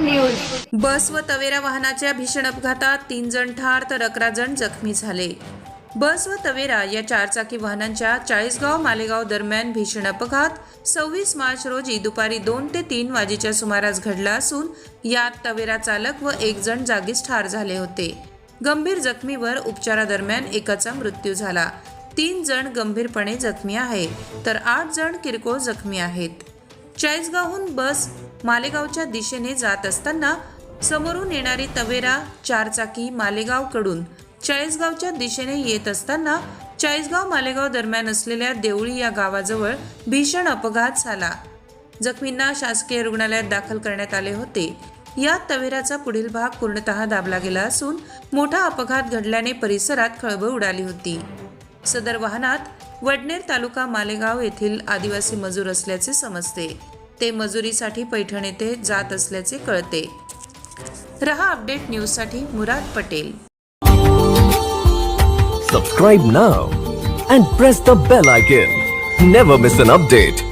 News. बस व Tavera वाहनाच्या भीषण अपघातात तीन जण ठार तर अकरा जण जखमी झाले. बस व तवेरा या चारचाकी वाहनांच्या चाळीसगाव मालेगाव दरम्यान भीषण अपघात सव्वीस मार्च रोजी दुपारी दोन ते तीन वाजेच्या सुमारास घडला असून यात तवेरा चालक व एक जण जागीच ठार झाले होते. गंभीर जखमीवर उपचारादरम्यान एकाचा मृत्यू झाला. तीन जण गंभीरपणे जखमी आहे तर आठ जण किरकोळ जखमी आहेत. चाळीसगावहून बस मालेगावच्या दिशेने जात असताना समोरून येणारी तवेरा चारचाकी मालेगावकडून चाळीसगावच्या दिशेने येत असताना चाळीसगाव मालेगाव दरम्यान असलेल्या देवळी या गावाजवळ भीषण अपघात झाला. जखमींना शासकीय रुग्णालयात दाखल करण्यात आले होते. या तवेराचा पुढील भाग पूर्णतः दाबला गेला असून मोठा अपघात घडल्याने परिसरात खळबळ उडाली होती. सदर वाहनात वडनेर तालुका मालेगाव येथील आदिवासी मजूर असल्याचे समजते. ते मजुरीसाठी पैठण येथे जात असल्याचे कळते. रहा अपडेट न्यूजसाठी मुराद पटेल. सबस्क्राईब ना and press the bell icon never miss an update